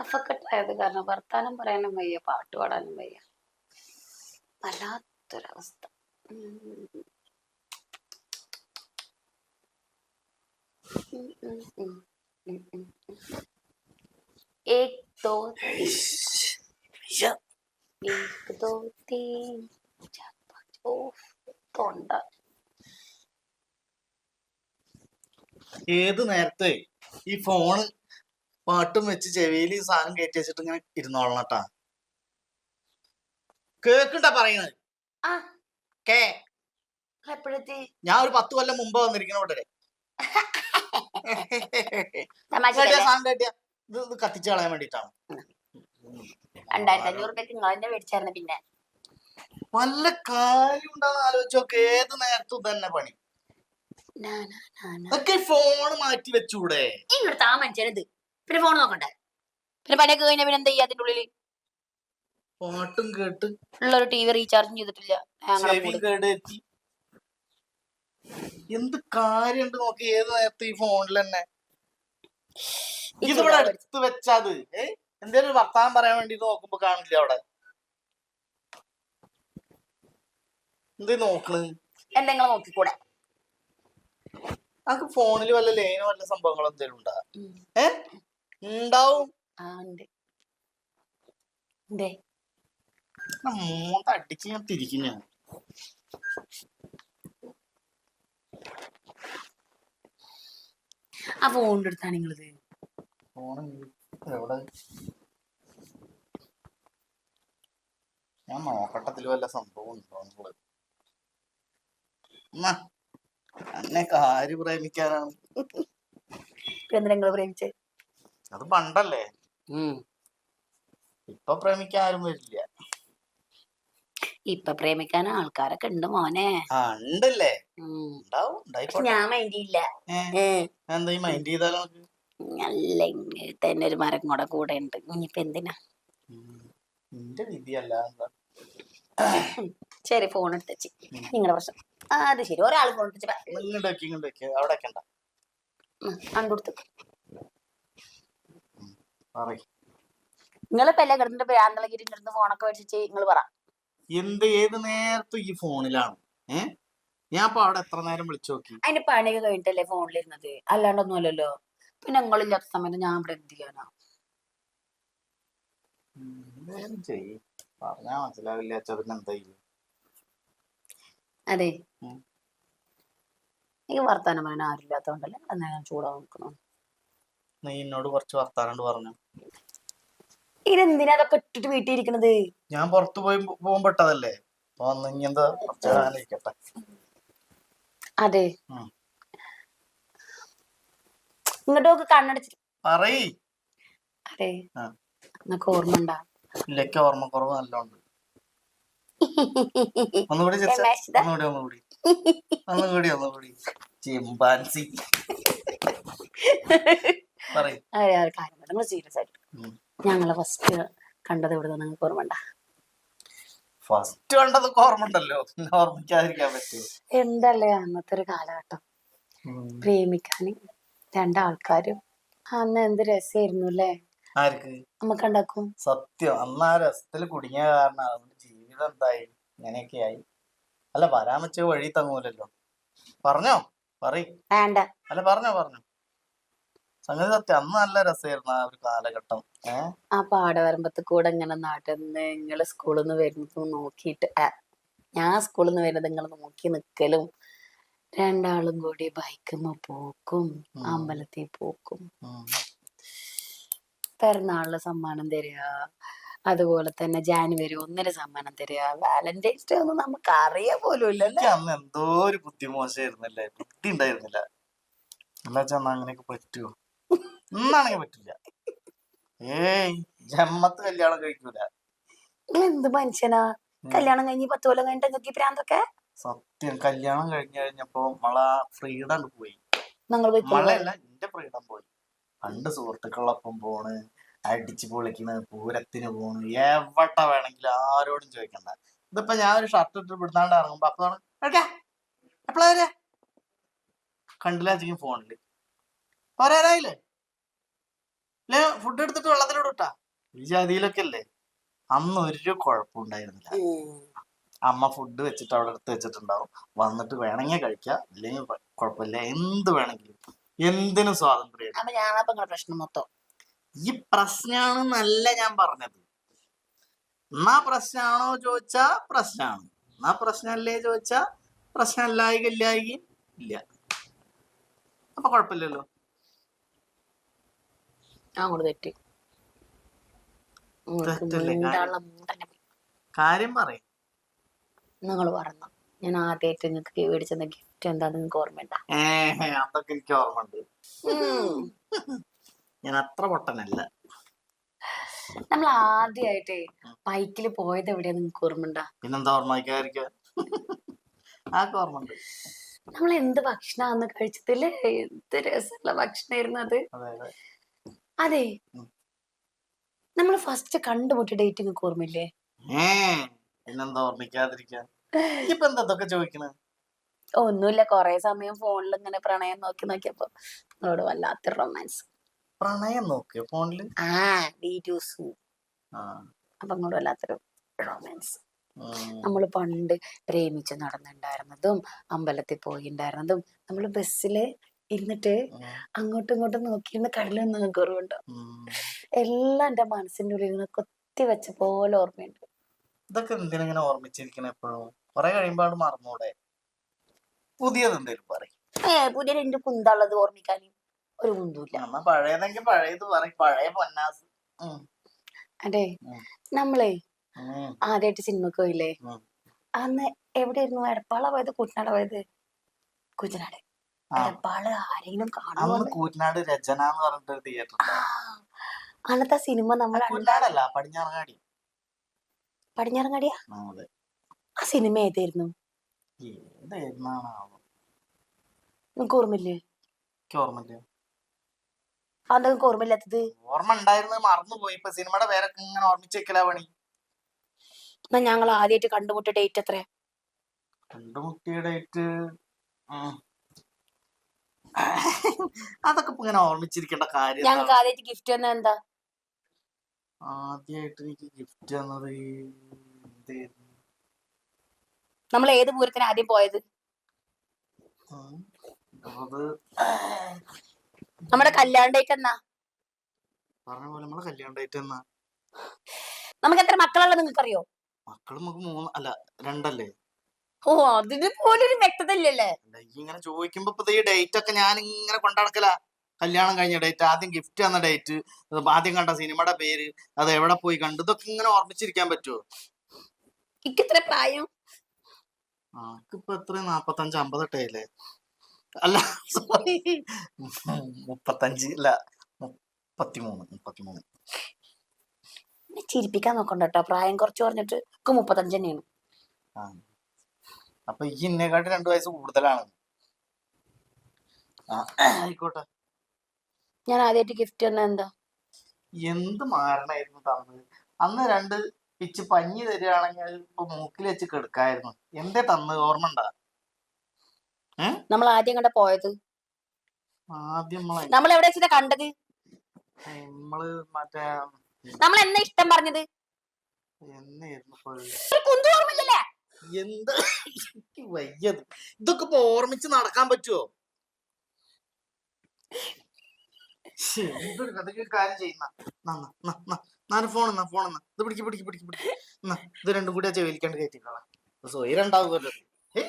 കഫക്കെട്ടായത് കാരണം വർത്താനം പറയാനും വയ്യ പാട്ട് പാടാനും വയ്യ വല്ലാത്തൊരവസ്ഥ ഉം. ഉം, ഉം, ഉം, ഉം, ഉം, ഉം. एक दो एक दो तीन चार पाँच ഓ തൊണ്ട ഏത് നേരത്തെ ഈ ഫോണ് പാട്ടും വെച്ച് ചെവിയിൽ ഈ സാധനം കയറ്റി വെച്ചിട്ട് ഇങ്ങനെ ഇരുന്നോളണം കേട്ടാ. കേക്കണ്ട പറയണത് കേ. ഞാൻ ഒരു പത്ത് കൊല്ലം മുമ്പ് വന്നിരിക്കണ ഇവിടെ സാധനം കേട്ടിയ ഇത് കത്തിച്ചു കളയാൻ വേണ്ടിട്ടാണ്. രണ്ടായിരത്തി അഞ്ഞൂറ് രൂപയ്ക്ക് നിങ്ങൾ തന്നെ മേടിച്ചായിരുന്നു പിന്നെ. നല്ല കാര്യം ഉണ്ടാന്ന് ആലോചിച്ചോക്കെ ഏത് നേരത്തും തന്നെ പണി. ഫോണ്. ഫോൺ മാറ്റി വെച്ചൂടെ? ഇങ്ങോട്ട് മനുഷ്യനത് പിന്നെ ഫോൺ നോക്കണ്ടേ? പിന്നെ പണിയൊക്കെ കഴിഞ്ഞാൽ പിന്നെ എന്താ ചെയ്യാ അതിന്റെ ഉള്ളിൽ? പാട്ടും കേട്ട് ഉള്ളൊരു ടി വി റീചാർജും ചെയ്തിട്ടില്ല. ഞങ്ങളുടെ ചെവി. കേടെത്തി എന്ത് കാര്യണ്ട് നോക്കി ഏത് നേരത്തെ ഈ ഫോണിൽ തന്നെ? ഈ ഇതിവിടെ. അടുത്ത് വെച്ചാത് ഏ? എന്തേലും വർത്താനം പറയാൻ വേണ്ടി നോക്കുമ്പോ കാണില്ല അവിടെ? എന്ത് നോക്കണ്? എന്തെങ്കിലും നോക്കിക്കൂടെ? നമുക്ക് ഫോണിൽ വല്ല ലൈനോ വല്ല സംഭവങ്ങളോ എന്തേലും ഉണ്ടാ? ഉം. ഏ? ഉണ്ടാവും. ആ ഉണ്ട്. എന്തേ മൂന്ന് അടിച്ച് ഞാൻ തിരിക്കും ഞാൻ. ആ ഫോണിന്റെ അടുത്താണ് നിങ്ങളിത്. ഞാൻ നോക്കട്ടത്തിൽ വല്ല സംഭവം ഉണ്ടോ നിങ്ങൾ? അന്നെ എന്നെ കാര്യം പ്രേമിക്കാനാണ്? എന്തിനാ നിങ്ങൾ പ്രേമിച്ചേ? അത് പണ്ടല്ലേ? ഇപ്പൊ പ്രേമിക്കാൻ ആരും വരില്ല. ഇപ്പൊ പ്രേമിക്കാൻ ആൾക്കാരൊക്കെ ഉണ്ട് മോനെ. ആ ഉണ്ടല്ലേ? ഞാൻ മൈൻഡ് ഏ, എന്താ ഈ മൈൻഡ് ചെയ്താലോ നല്ല തന്നെ ഒരു മരം കൂടെ കൂടെ ഉണ്ട്. ഇനിയിപ്പോ എന്തിനാ? നിന്റെ വിധിയല്ല ശരി ഫോൺ എടുത്തച്ച്. നിങ്ങളെ നിങ്ങളുടെ പ്രശ്നം. അത് ശരി. ഒരാൾ ഫോൺ എടുത്ത് ഇങ്ങോട്ട് വെക്കി ഇങ്ങോട്ട് വെക്കി അവിടെ പറയ് നിങ്ങളിപ്പോ കിടന്നിട്ട് ഫോണൊക്കെ നിങ്ങൾ പറ. എന്ത് ഏത് നേരത്തും ഈ ഫോണിലാണ്. ഞാൻ ഇപ്പൊ അവിടെ എത്ര നേരം വിളിച്ചു നോക്കി? അതിന്റെ പണിയൊക്കെ കഴിഞ്ഞിട്ടല്ലേ ഫോണിലിരുന്നത്? അല്ലാണ്ടൊന്നും അല്ലല്ലോ. പിന്നെ നിങ്ങളില്ലാത്ത സമയത്ത് ഞാൻ ഇവിടെ എന്ത് ചെയ്യാനാ? പറഞ്ഞാ മനസ്സിലാവില്ല. അതെ. എനിക്ക് വർത്താനം പറയാൻ ആരില്ലാത്തോണ്ടല്ലേ അന്നേരം ചൂടാ നോക്കണം. നീ എന്നോട് കുറച്ച് വർത്താനോട് പറഞ്ഞു. ഇതെന്തിനാ അതൊക്കെ ഇട്ടിട്ട് വീട്ടിൽ ഇരിക്കണത് ഞാൻ പുറത്തു പോയി പോകാൻ പെട്ടതല്ലേ അപ്പൊ അന്ന് ഇനി എന്താ കുറച്ച് അതെ. ഉം. ഇങ്ങോട്ടൊക്കെ കണ്ണടച്ച് പറയ്. അതെ. ആ. എന്നൊക്കെ ഓർമ്മ ഉണ്ടാ? ഇല്ലക്ക് ഓർമ്മക്കുറവ് നല്ലോണ്ട്. ഒന്നുകൂടി ചിരിച്ച. ഒന്നുകൂടി ഒന്നുകൂടി. ഒന്നുകൂടി ഒന്നുകൂടി. ചിമ്പാൻസി. കാര്യം നിങ്ങൾ സീരിയസ് ആയിട്ട് ഉം. ഞങ്ങളെ ഫസ്റ്റ് കണ്ടത് ഇവിടെ നിങ്ങൾക്ക് ഓർമ്മണ്ട ഫസ്റ്റ് കണ്ടത് ഓർമ്മണ്ടല്ലോ പിന്നെ ഓർമ്മിക്കാതിരിക്കാൻ പറ്റുമോ എന്തല്ലേ അന്നത്തെ ഒരു കാലഘട്ടം? പ്രേമിക്കാൻ രണ്ടാൾക്കാരും. അന്ന് എന്ത് രസമായിരുന്നു അല്ലേ? ആർക്ക്? നമുക്ക് ഉണ്ടാക്കും. സത്യം. അന്ന് ആ രസത്തിൽ കുടുങ്ങിയ കാരണം അവന്റെ ജീവിതം എന്തായി? ഇങ്ങനെയൊക്കെ ആയി. അല്ല വരാൻ വെച്ച വഴി തങ്ങൂലല്ലോ. പറഞ്ഞോ? പറയ്. വേണ്ട. അല്ല പറഞ്ഞോ പറഞ്ഞോ. സംഗതി സത്യം. അന്ന് നല്ല രസമായിരുന്നു ആ ഒരു കാലഘട്ടം. ആ പാടവരമ്പത്ത് കൂടെ ഇങ്ങനെ നടന്ന് നിങ്ങൾ സ്കൂളിൽ നിന്ന് വരുന്നത് നോക്കിയിട്ട് ആ, ഞാൻ സ്കൂളിൽ നിന്ന് വരുന്നത് നിങ്ങൾ നോക്കി നിക്കലും രണ്ടാളും കൂടി ബൈക്കുമ്മ പോക്കും ഉം. അമ്പലത്തിൽ പോക്കും. ഉം. പിറന്നാളിന് സമ്മാനം തരിക അതുപോലെ തന്നെ ജാനുവരി ഒന്നിന് സമ്മാനം തരിക വാലന്റൈൻസ് ഡേ ഒന്നും നമുക്ക് അറിയാൻ പോലും ഇല്ലല്ലേ? എനിക്ക് അന്ന് എന്തോ ഒരു ബുദ്ധി മോശമായിരുന്നല്ലേ? ബുദ്ധി ഉണ്ടായിരുന്നില്ല. എന്താ വെച്ചാ അന്ന് അങ്ങനെയൊക്കെ പറ്റുമോ ഇന്നാണെങ്കിൽ പറ്റില്ല. ഏയ് ജമ്മത്ത് കല്യാണം കഴിക്കൂല. എന്ത് മനുഷ്യനാ? കല്യാണം കഴിഞ്ഞ് പത്ത് കൊല്ലം കഴിഞ്ഞിട്ട് നിങ്ങൾക്ക് പ്രാന്തൊക്കെ? സത്യം കല്യാണം കഴിഞ്ഞു കഴിഞ്ഞപ്പോ മള ഫ്രീഡം പോയി. മളയല്ല എന്റെ ഫ്രീഡം പോയി. പണ്ട് സുഹൃത്തുക്കളൊപ്പം പോണ് അടിച്ചു പൊളിക്കണ് പൂരത്തിന് പോണ് എവിടെ വേണമെങ്കിലും ആരോടും ചോദിക്കണ്ട. ഇതിപ്പോ ഞാൻ ഒരു ഷർട്ട് ഇട്ട് പിടുത്താണ്ട് ഇറങ്ങുമ്പോ അപ്പൊ എപ്പോഴാ കണ്ടില്ല ഫോണിൽ പറയാറായില്ലേ അല്ലെ ഫുഡ് എടുത്തിട്ട് വെള്ളത്തിലോട്ട് ഇട്ടാ. ഈ ജാതിയിലൊക്കെ അല്ലേ അന്ന് ഒരു കുഴപ്പമുണ്ടായിരുന്നില്ല അമ്മ ഫുഡ് വെച്ചിട്ട് അവിടെ എടുത്ത് വെച്ചിട്ടുണ്ടാവും. വന്നിട്ട് വേണമെങ്കിൽ കഴിക്കുക ഇല്ലെങ്കിൽ കൊ- കുഴപ്പമില്ല. എന്ത് വേണമെങ്കിലും. എന്തിനും സ്വാതന്ത്ര്യം പ്രശ്നം മൊത്തം. ഈ പ്രശ്നമാണ് നല്ല ഞാൻ പറഞ്ഞത്. എന്നാ പ്രശ്നമാണോ ചോദിച്ചാ പ്രശ്നമാണ് എന്നാ പ്രശ്നമല്ലേ ചോദിച്ചാ പ്രശ്നമല്ലായി ഇല്ല. അപ്പൊ കുഴപ്പമില്ലല്ലോ. അങ്ങോട്ട് തെറ്റി. കാര്യം? പറയും. നിങ്ങൾ പറഞ്ഞു. ഞാൻ ആദ്യമായിട്ട് നിങ്ങൾക്ക് മേടിച്ചെന്ന ഗിഫ്റ്റ് എന്താന്ന് നിങ്ങൾക്ക് ഓർമ്മയുണ്ട? അതൊക്കെ എനിക്ക് ഓർമ്മയുണ്ട്. ഞാൻ അത്ര പൊട്ടനല്ല. നമ്മൾ ആദ്യമായിട്ട് ബൈക്കിൽ പോയത് എവിടെയാ നിങ്ങൾക്ക് ഓർമ്മയുണ്ട? പിന്നെന്താ ഓർമ്മ? ഓർമ്മയുണ്ട്. നമ്മൾ എന്ത് ഭക്ഷണാന്ന് കഴിച്ചതിൽ എന്ത് രസമുള്ള ഭക്ഷണമായിരുന്നു അത്. അതെ. നമ്മൾ ഫസ്റ്റ് കണ്ടുമുട്ടിയ ഡേറ്റിംഗ് ഒക്കെ ഓർമ്മയില്ലേ? പിന്നെന്താ ഓർമ്മിക്കാതിരിക്കാൻ ഇപ്പൊ എന്താ ഇതൊക്കെ ചോദിക്കണ? ഒന്നുമില്ല കൊറേ സമയം ഫോണിൽ ഇങ്ങനെ പ്രണയം നോക്കി നോക്കിയപ്പോ നിങ്ങളോട് വല്ലാത്ത റൊമാൻസ് പ്രണയം നോക്കിയോ ഫോണിൽ ആ ഡീറ്റൂസ് അപ്പൊ നിങ്ങളോട് വല്ലാത്തൊരു റൊമാൻസ്. നമ്മൾ പണ്ട് പ്രേമിച്ച് നടന്നിട്ടുണ്ടായിരുന്നതും അമ്പലത്തിൽ പോയിണ്ടായിരുന്നതും നമ്മൾ ബസ്സിൽ ഇരുന്നിട്ട്. അങ്ങോട്ടും ഇങ്ങോട്ടും നോക്കിയിരുന്ന കടലൊന്നും നിങ്ങൾക്ക് ഓർമ്മയുണ്ടോ എല്ലാം എന്റെ മനസ്സിന്റെ ഉള്ളിൽ ഇങ്ങനെ കൊത്തി വെച്ച പോലെ ഓർമ്മയുണ്ട്. ഇതൊക്കെ എന്തിനെ ഓർമ്മിച്ചിരിക്കണ എപ്പോഴും? കുറെ കഴിയുമ്പോൾ അവിടെ മറന്നൂടെ? പുതിയത് എന്തേലും പറയും. ഏ പുതിയ രണ്ട് കുന്താളത് ഓർമ്മിക്കാൻ ഒരു കുന്തൂല്ല. നമ്മ പഴയതെങ്കിൽ പഴയത് പറയും. പഴയ പൊന്നാസ്. അതെ നമ്മളേ. ആദ്യമായിട്ട് സിനിമക്ക് പോയില്ലേ. അന്ന് എവിടെയായിരുന്നു? എടപ്പാള പോയത്? കുട്ടനാട് പോയത്. എടപ്പാൾ ആരെങ്കിലും എന്ന്? കൂറ്റനാട് രചന എന്ന് പറഞ്ഞിട്ട് തിയേറ്റർ അന്നത്തെ സിനിമ നമ്മൾ കൂറ്റനാടല്ല പടിഞ്ഞാറങ്ങാടി. പടിഞ്ഞാറങ്ങാടിയാ ആ, സിനിമ ഏതായിരുന്നു? നിങ്ങൾക്ക് ഓർമ്മയില്ലേ? ഓർമ്മയില്ല. നിങ്ങൾക്ക് ഓർമ്മയില്ലാത്തത്? ഓർമ്മ ഉണ്ടായിരുന്നത് മറന്നുപോയി ഇപ്പൊ സിനിമയുടെ പേരൊക്കെ ഇങ്ങനെ ഓർമ്മിച്ച് വെക്കലാ പണി. എന്നാ ഞങ്ങൾ ആദ്യമായിട്ട് കണ്ടുമുട്ടിയ ഡേറ്റ് എത്രയാ? കണ്ടുമുട്ടിയ ഡേറ്റ് അതൊക്കെ ഇപ്പൊ ഇങ്ങനെ ഓർമ്മിച്ചിരിക്കേണ്ട കാര്യം ഞങ്ങൾക്ക് ആദ്യമായിട്ട് ഗിഫ്റ്റ് തന്ന എന്താ? ആദ്യമായിട്ട് എനിക്ക് ഗിഫ്റ്റ് തന്നത് നമ്മൾ ഏത് പൂരത്തിന് ആദ്യം പോയത്? നമ്മുടെ കല്യാണ ഡേറ്റ് എന്നാ? പറഞ്ഞ പോലെ നമ്മളെ കല്യാണ ഡേറ്റ് എന്നാ? നമുക്ക് എത്ര മക്കളുള്ളത് നിങ്ങൾക്ക് അറിയോ മക്കൾ നമുക്ക് മൂന്ന് അല്ല രണ്ടല്ലേ? ഓ അതിന് പോലൊരു വ്യക്തത ഇല്ലല്ലേ ഇങ്ങനെ ചോദിക്കുമ്പോ ഇപ്പൊ ഈ ഡേറ്റ് ഒക്കെ ഞാൻ ഇങ്ങനെ കൊണ്ടടക്കല. കല്യാണം കഴിഞ്ഞ ഡേറ്റ് ആദ്യം ഗിഫ്റ്റ് തന്ന ഡേറ്റ് ആദ്യം കണ്ട സിനിമയുടെ പേര് അത് എവിടെ പോയി കണ്ടു ഇതൊക്കെ ഇങ്ങനെ ഓർമ്മിച്ചിരിക്കാൻ പറ്റുമോ എനിക്ക് ഇത്ര പ്രായം. ഇപ്പൊ എത്ര നാപ്പത്തഞ്ച് അമ്പത്തെട്ടേ അല്ല സോറി മുപ്പത്തഞ്ച് അല്ല മുപ്പത്തിമൂന്ന് മുപ്പത്തിമൂന്ന്. ചിരിപ്പിക്കാൻ നോക്കണ്ട കേട്ടോ. പ്രായം കുറച്ച് പറഞ്ഞിട്ട് മുപ്പത്തഞ്ച് തന്നെയാണ്. അപ്പൊ ഈ എന്നെക്കാട്ടി രണ്ടു വയസ്സ് കൂടുതലാണ്. ആയിക്കോട്ടെ. ഞാൻ ആദ്യമായിട്ട് ഗിഫ്റ്റ് തന്നെ എന്താ? എന്ത് മാരണായിരുന്നു തന്നത് അന്ന് രണ്ട് പിച്ച് പഞ്ഞി തരികയാണെങ്കിൽ ഇപ്പൊ മൂക്കിൽ വെച്ച് കെടുക്കായിരുന്നു. എന്തേ തന്നത് ഓർമ്മ ഉണ്ടാ? നമ്മൾ ആദ്യം കണ്ട പോയത്? ആദ്യം നമ്മൾ എവിടെ വെച്ചിട്ടാ കണ്ടത്? നമ്മൾ മറ്റേ നമ്മൾ എന്നാ ഇഷ്ടം പറഞ്ഞത്? എന്നായിരുന്നു കുന്തു ഓർമ്മയില്ലല്ലേ? എന്ത്? വയ്യത്. ഇതൊക്കെ ഇപ്പൊ ഓർമ്മിച്ച് നടക്കാൻ പറ്റുമോ ഇത് ഇത് രണ്ടും കൂടി ആ ചെവിലിക്കാണ്ട് കയറ്റിക്കളാം. സ്വൈരം ഉണ്ടാവുമല്ലോ ഇത്. ഏ